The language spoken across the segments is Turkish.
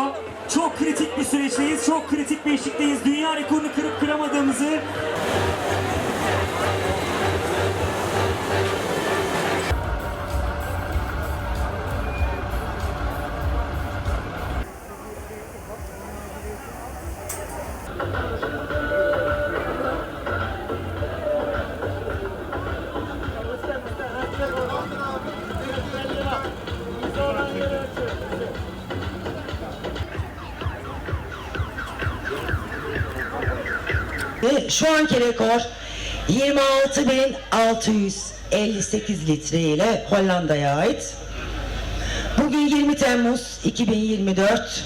geliyor. Çok kritik bir süreçteyiz. Çok kritik beşlikteyiz. Dünya rekorunu kırıp kıramadığımızı şu anki rekor 26.658 litre ile Hollanda'ya ait. Bugün 20 Temmuz 2024.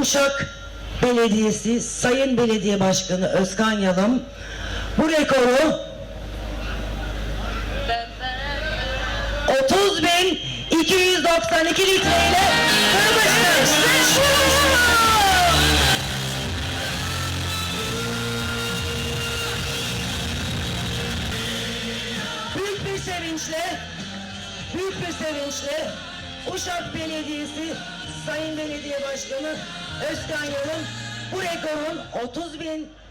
Uşak Belediyesi Sayın Belediye Başkanı Özkan Yalım bu rekoru 30.292 litre ile kırmıştır. Sevinçle, büyük bir sevinçle Uşak Belediyesi Sayın Belediye Başkanı Özkan Yalın bu rekorun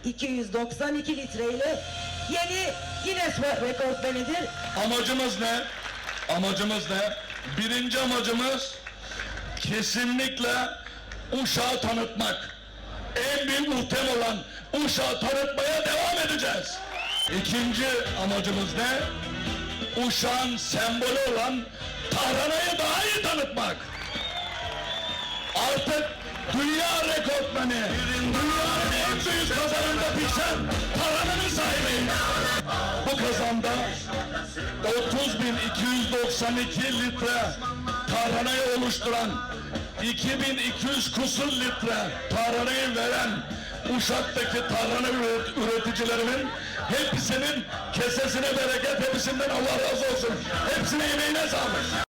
30.292 litreyle yeni Guinness rekortmenidir. Amacımız ne? Amacımız ne? Birinci amacımız kesinlikle Uşak'ı tanıtmak. En büyük muhtem olan Uşak'ı tanıtmaya devam edeceğiz. İkinci amacımız ne? Uşak'ın sembolü olan Tahrana'yı daha iyi tanıtmak. Artık dünya rekortmeni, dünyanın en büyük kazanında pişen Tahrana'nın sahibiyim. Bu kazanda 30.292 litre tarhanayı oluşturan 2200 kusur litre tarhanayı veren Uşak'taki tarhana üret- üreticilerimin hepsinin kesesine bereket hepsinden Allah razı olsun. Hepsine emeğine sağlık.